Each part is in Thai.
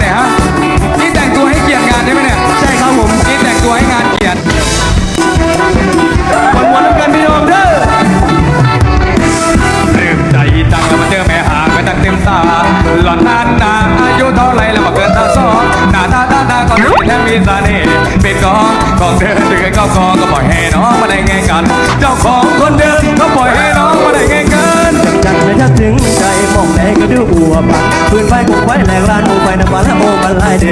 เนี่ยฮะนี่แต่งตัวให้เกียรติงานใช่ไหมเนี่ยใช่ครับผมนี่แต่งตัวให้งานเกียรติวันวันแล้วกันพี่โอมเด้อเรื่นใจตั้งแล้วมาเจอแม่หาไปตั้งเต็มตาหล่อนนานนาอายุเท่าไรแล้วมาเกินตาสองหน้าตาตาตาตอนนี้แทบมีเสน่ห์เป็นกองกองเดินถึงไอ้กองกองก็บอยแห่น้องมาได้ไงกัน เจ้าของ จังไม่ทักถึงใจมองไหนก็ดูอัวปันปืนไฟคงไว้แหลกลานคงไฟน้ำมันและโอ้มันลายเด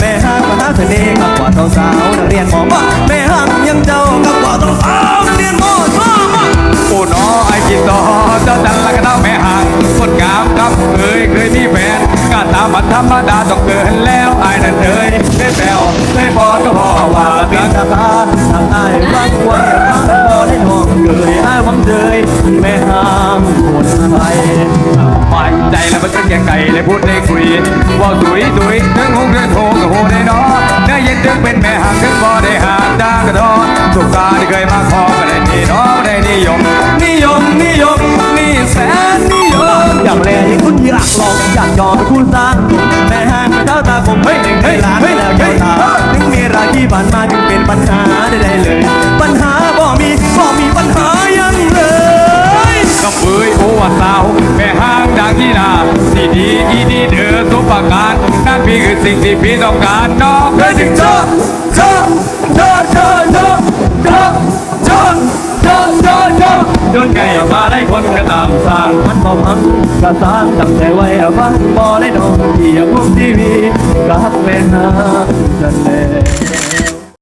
แม่ห้างมหาเสน่ห์กับกว่าสาวๆนักเรียนหมอว่าแม่ห้างยังเจ้ากับกว่าสาวๆนักเรียนหมอว่ามาโอ้น้อไอ้กินต่อเจ้าจันละก็ต้องแม่ห่างคนงามครับเคยเคยมีแฟนก็ตามมันธรรมดาต้องเกินแล้วไอ้นั่นเอ้ยได้แปลวได้พอก็พอว่าเป็เกินนตาตาทางอ้ายรักไว้รักพอได้ทองเกยอ้ายหวังเจยแม่ห้าง คนไทยหวานใจแล้วมันก็แก่ไก่เลยพูดได้คุยว่าสวยสวยถึงหงเดือนโทกับโหได้น้อเนื้อเย็นถึงเป็นแม่ห่างถึงพอได้หางดากระดอนสุกตาที่เคยมาขอก็ได้นี่น้อได้นิยม นิยมนิยมนี่แสนนิยมอยากแลยิ่งคุณอยากลองอยากยอมเป็นคุณสร้างแม่ห้างเป็นเจ้าตาผมไม่หนึ่งในล้านแล้วเจ้าตาถึงมีราที่ผ่านมาจึงเป็นปัญหา นั่นสิ่งที่พี่ต้องการน้องเคยถึงเธอเธอเธอเธอเธอเธอเธอเธอเธอเธอโดนไงออกมาได้คนก็ตามสร้างมันบ่พังกระสานตั้งใจไว้ฟังบ่ได้นอนที่อยากมุมทีวีกับแม่นาจันและ